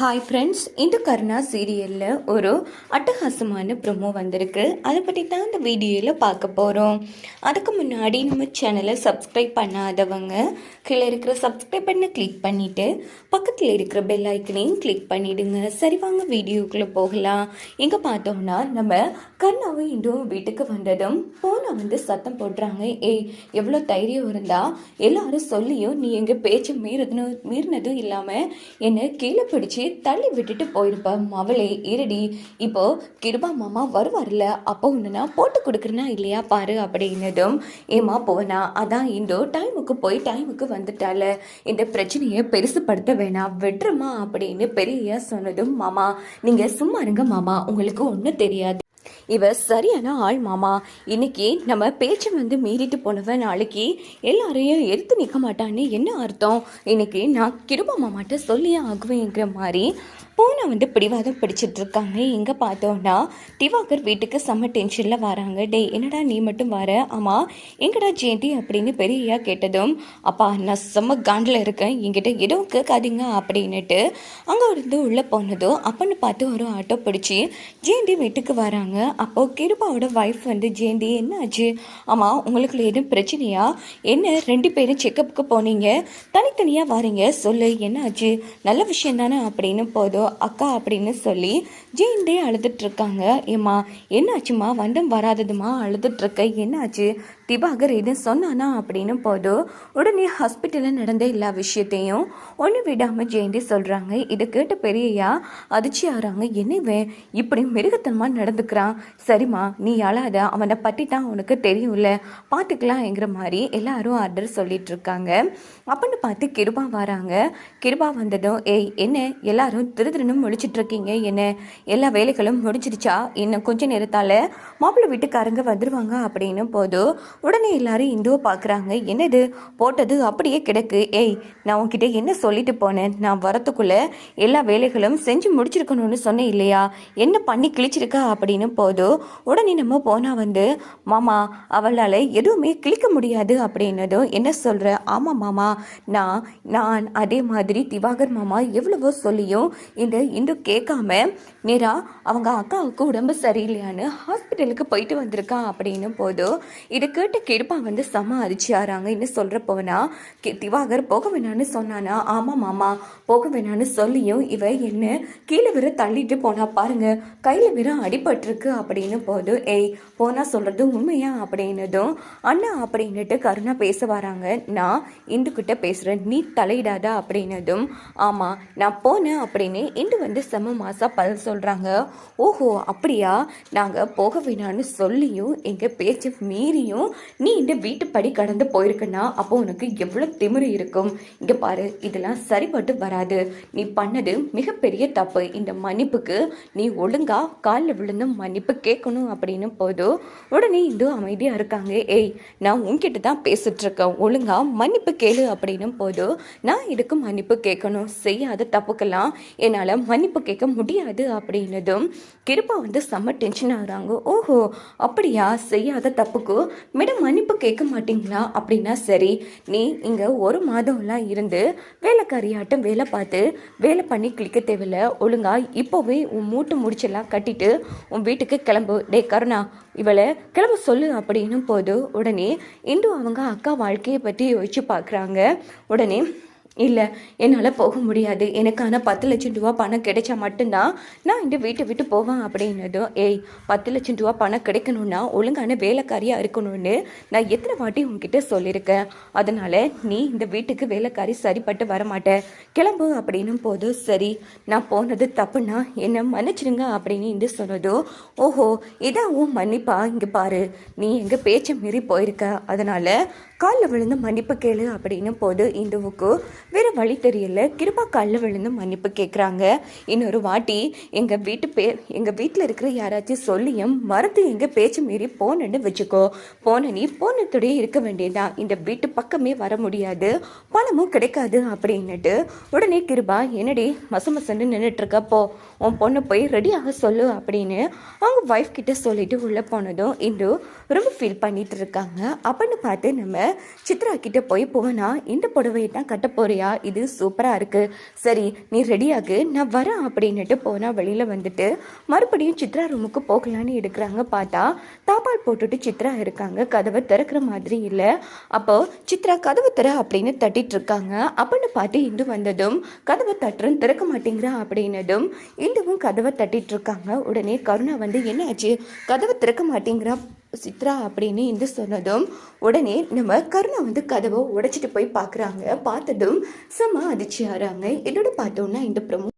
Hi friends இந்த கருணா சீரியலில் ஒரு அட்டகாசமான ப்ரொமோ வந்திருக்கு. அதை பற்றி தான் இந்த வீடியோவில் பார்க்க போகிறோம் அதுக்கு முன்னாடி நம்ம சேனலை சப்ஸ்கிரைப் பண்ணாதவங்க கீழே இருக்கிற சப்ஸ்கிரைப் பண்ண கிளிக் பண்ணிவிட்டு பக்கத்தில் இருக்கிற பெல் ஐக்கனையும் கிளிக் பண்ணிவிடுங்க சரி வாங்க வீடியோக்குள்ளே போகலாம். இங்கே பார்த்தோம்னா நம்ம கருணாவும் இன்றும் வீட்டுக்கு வந்ததும் போனை வந்து சத்தம் போடுறாங்க. ஏய் எவ்வளோ தைரியம் இருந்தால் எல்லாரும் சொல்லியும் நீ எங்கள் பேச்சை மீறினதும் மீறினதும் இல்லாமல் என்னை கீழே பிடிச்சி தள்ளி விட்டுட்டு போயிருப்பேன் மவளே இருடி. இப்போ கிருபா மாமா வருவார்ல அப்போ ஒன்று நான் போட்டு கொடுக்குறேனா இல்லையா பாரு அப்படின்னதும் ஏமா போனா அதான் இந்தோ டைமுக்கு போய் டைமுக்கு வந்துட்டால இந்த பிரச்சனையை பெருசுப்படுத்த வேணாம் விட்டுருமா அப்படின்னு பெரிய சொன்னதும் மாமா நீங்கள் சும்மா இருங்க மாமா உங்களுக்கு ஒன்றும் தெரியாது. இவ சரியான ஆள் மாமா. இன்னைக்கு நம்ம பேச்சை வந்து மீறிட்டு போனவன் நாளைக்கு எல்லாரையும் எடுத்து நிற்க மாட்டான்னு என்ன அர்த்தம்? இன்னைக்கு நான் கிருபா மாமாட்ட சொல்லியே ஆகுவேங்கிற மாதிரி பூனை வந்து பிடிவாதம் பிடிச்சிட்டு இருக்காங்க. எங்கே பார்த்தோம்னா திவாகர் வீட்டுக்கு செம்ம டென்ஷனில் வராங்க. டேய் என்னடா நீ மட்டும் வர? ஆமாம் எங்கடா ஜெயந்தி அப்படின்னு பெரியயா கேட்டதும் அப்பா நான் செம்ம காண்டில் இருக்கேன். என்கிட்ட எதுவும் கேட்காதீங்க அப்படின்னுட்டு அங்கே இருந்து உள்ளே போனதும் அப்பன்னு பார்த்து ஒரு ஆட்டோ பிடிச்சி ஜெயந்தி வீட்டுக்கு வராங்க. அப்போ கிருபாவோட ஒய்ஃப் வந்து ஜெயந்தி என்ன ஆச்சு ஆமாம் உங்களுக்கு எதுவும் பிரச்சனையா? என்ன ரெண்டு பேரும் செக்கப்புக்கு போனீங்க? தனித்தனியாக வரீங்க? சொல்லு என்ன ஆச்சு நல்ல விஷயம் தானே அப்படின்னு போதும் அக்கா அப்படின்னு சொல்லி ஜெயந்தே அழுதுட்டு இருக்காங்க. ஏம்மா என்னாச்சுமா வந்தம் வராததுமா? அழுதுட்டு இருக்க என்னாச்சு? திவாகர் இது சொன்னானா அப்படின்னு போதும் உடனே ஹாஸ்பிட்டலில் நடந்த எல்லா விஷயத்தையும் ஒன்று விடாமல் ஜெயந்தி சொல்கிறாங்க இதை கேட்ட பெரியயா அதிர்ச்சி ஆகிறாங்க. என்னவே இப்படி மிருகத்தனமாக நடந்துக்கிறான். சரிம்மா நீ அழாத. அவனை பற்றி தான் உனக்கு தெரியும்ல. பார்த்துக்கலாம்ங்கிற மாதிரி எல்லாரும் ஆர்டர் சொல்லிட்டு இருக்காங்க. அப்படின்னு பார்த்து கிருபா வராங்க. கிருபா வந்ததும் ஏய் என்ன? எல்லாரும் திரு முடிச்சிட்ருக்கீங்க முழிச்சிட்டு இருக்கீங்க. என்ன? எல்லா வேலைகளும் முடிச்சிருச்சா இன்னும் கொஞ்ச நேரத்தால் மாப்பிள்ளை வீட்டுக்காரங்க வந்துடுவாங்க அப்படின்னு போதும் உடனே எல்லாரும் இந்துவை பார்க்குறாங்க என்னது? போட்டது அப்படியே கிடக்கு. ஏய் நான் உன்கிட்ட என்ன சொல்லிட்டு போனேன்? நான் வரத்துக்குள்ளே எல்லா வேலைகளும் செஞ்சு முடிச்சிருக்கணும்னு சொன்னேன் இல்லையா? என்ன பண்ணி கிழிச்சிருக்கா அப்படின்னு போதும் உடனே நம்ம போனால் வந்து மாமா அவளால் எதுவுமே கிழிக்க முடியாது அப்படின்னதும் என்ன சொல்கிற ஆமாம் மாமா. நான் நான் அதே மாதிரி திவாகர் மாமா எவ்வளவோ சொல்லியும் இந்த இன்று கேட்காம நேரா அவங்க அக்காவுக்கு உடம்பு சரியில்லையான்னு ஹாஸ்பிட்டலுக்கு போயிட்டு வந்திருக்கான் அப்படின்னு போதும் இதுக்கு கேட்ட கிருப்பா வந்து செம அதிர்ச்சியாராங்க என்ன சொல்கிறப்போனா கி- திவாகர் போக வேணான்னு சொன்னானா? ஆமாம் மாமா போக வேணான்னு சொல்லியும் இவ என்ன கீழே வேற தள்ளிட்டு போனா பாருங்க. கையில் வேற அடிபட்டிருக்கு அப்படின்னு போதும் ஏய் போனா சொல்கிறது உண்மையா? அப்படின்னதும் அண்ணா அப்படின்னுட்டு கருணா பேச வராங்க. நான் இந்துக்கிட்ட பேசுகிறேன் நீ தலையிடாத. அப்படின்னதும் ஆமாம் நான் போனேன் அப்படின்னு இந்து வந்து செம மாசா பதில் சொல்கிறாங்க ஓஹோ அப்படியா? நாங்கள் போக வேணான்னு சொல்லியும் எங்கள் பேச்சு மீறியும் நீ இந்த வீட்டுப்படி கடந்து போயிருக்கனா அப்போ உனக்கு எவ்வளோ திமிரு இருக்கும்? இங்கே பாரு இதெல்லாம் சரிப்பட்டு வராது. நீ பண்ணது மிகப்பெரிய தப்பு. இந்த மன்னிப்புக்கு நீ ஒழுங்கா காலில் விழுந்து மன்னிப்பு கேட்கணும் அப்படின்னு போதும் உடனே இந்து அமைதியாக இருக்காங்க. ஏய் நான் உன்கிட்ட தான் பேசிட்டு இருக்கேன். ஒழுங்கா மன்னிப்பு கேளு அப்படின்னு போதும் நான் இதுக்கு மன்னிப்பு கேட்கணும்? செய்யாத தப்புக்கெல்லாம் என்னால் மன்னிப்பு கேட்க முடியாது அப்படின்னதும் கிருப்பா வந்து செம்ம டென்ஷன் ஆகுறாங்க. ஓஹோ அப்படியா? செய்யாத தப்புக்கு மேடம் மன்னிப்பு கேட்க மாட்டிங்களா? அப்படின்னா சரி. நீ இங்கே ஒரு மாதம்லாம் இருந்து வேலைக்காரியாட்டம் வேலை பார்த்து வேலை பண்ணி கிளிக்க தேவையில்ல. ஒழுங்கா இப்போவே உன் மூட்டு முடிச்செல்லாம் கட்டிட்டு உன் வீட்டுக்கு கிளம்பு. டே கருணா இவளை கிளம்ப சொல்லு அப்படின்னும் போது உடனே இந்து அவங்க அக்கா வாழ்க்கையை பற்றி யோசிச்சு பார்க்குறாங்க. உடனே இல்லை என்னால் போக முடியாது. எனக்கான பத்து லட்சம் ரூபா பணம் கிடைச்சா மட்டும்தான் நான் இந்த வீட்டை விட்டு போவேன் அப்படின்னதும் ஏய் பத்து லட்சம் ரூபா பணம் கிடைக்கணும்னா ஒழுங்கான வேலைக்காரியாக இருக்கணும்னு நான் எத்தனை வாட்டி உங்ககிட்ட சொல்லியிருக்கேன். அதனால் நீ இந்த வீட்டுக்கு வேலைக்காரி சரிப்பட்டு வரமாட்டேன் கிளம்பு அப்படின்னும் போது சரி நான் போனது தப்புன்னா என்னை மன்னிச்சிடுங்க அப்படின்னு இந்த சொன்னதோ ஓஹோ இதான் உன் மன்னிப்பா? இங்கே பாரு நீ எங்கள் பேச்சை மீறி போயிருக்க. அதனால் காலில் விழுந்து மன்னிப்பு கேளு அப்படின்னு போது இந்துவுக்கு வேறு வழி தெரியல. கிருபா காலில் விழுந்து மன்னிப்பு கேட்குறாங்க இன்னொரு வாட்டி எங்கள் வீட்டு பேர் எங்கள் வீட்டில் இருக்கிற யாராச்சும் சொல்லியும் மறந்து எங்கள் பேச்சு மீறி போனேன்னு வச்சுக்கோ. போன நீ போனத்துடையே இருக்க வேண்டியதான் இந்த வீட்டு பக்கமே வர முடியாது. பணமும் கிடைக்காது அப்படின்னுட்டு உடனே கிருபா என்னடி மச மசன்னு நின்றுட்டுருக்கப்போ உன் பொண்ணை போய் ரெடியாக சொல்லு அப்படின்னு அவங்க ஒய்ஃப் கிட்ட சொல்லிட்டு உள்ளே போனதும் இந்து ரொம்ப ஃபீல் பண்ணிட்டு இருக்காங்க. அப்படின்னு பார்த்து நம்ம சித்ரா கிட்ட போய் போனால் இந்த புடவையை தான் கட்ட போறியா? இல்லையா இது சூப்பராக இருக்குது சரி நீ ரெடியாகு நான் வரேன் அப்படின்னுட்டு போனால் வெளியில் வந்துட்டு மறுபடியும் சித்ரா ரூமுக்கு போகலான்னு எடுக்கிறாங்க பார்த்தா தாப்பால் போட்டுட்டு சித்ரா இருக்காங்க. கதவை திறக்கிற மாதிரி இல்லை. அப்போ சித்ரா கதவை திற அப்படின்னு தட்டிட்டு இருக்காங்க. அப்படின்னு பார்த்து இந்து வந்ததும் கதவை தட்டுறன் திறக்க மாட்டேங்கிறா அப்படின்னதும் இந்துவும் கதவை தட்டிட்டு இருக்காங்க. உடனே கருணா வந்து என்ன ஆச்சு கதவை திறக்க மாட்டேங்கிறா சித்ரா அப்படின்னு இந்து சொன்னதும் உடனே நம்ம கருணா வந்து கதவை உடைச்சிட்டு போய் பார்க்குறாங்க. பார்த்ததும் செம்ம அதிர்ச்சி ஆறாங்க இதோட பார்த்தோன்னா இந்த ப்ரமோ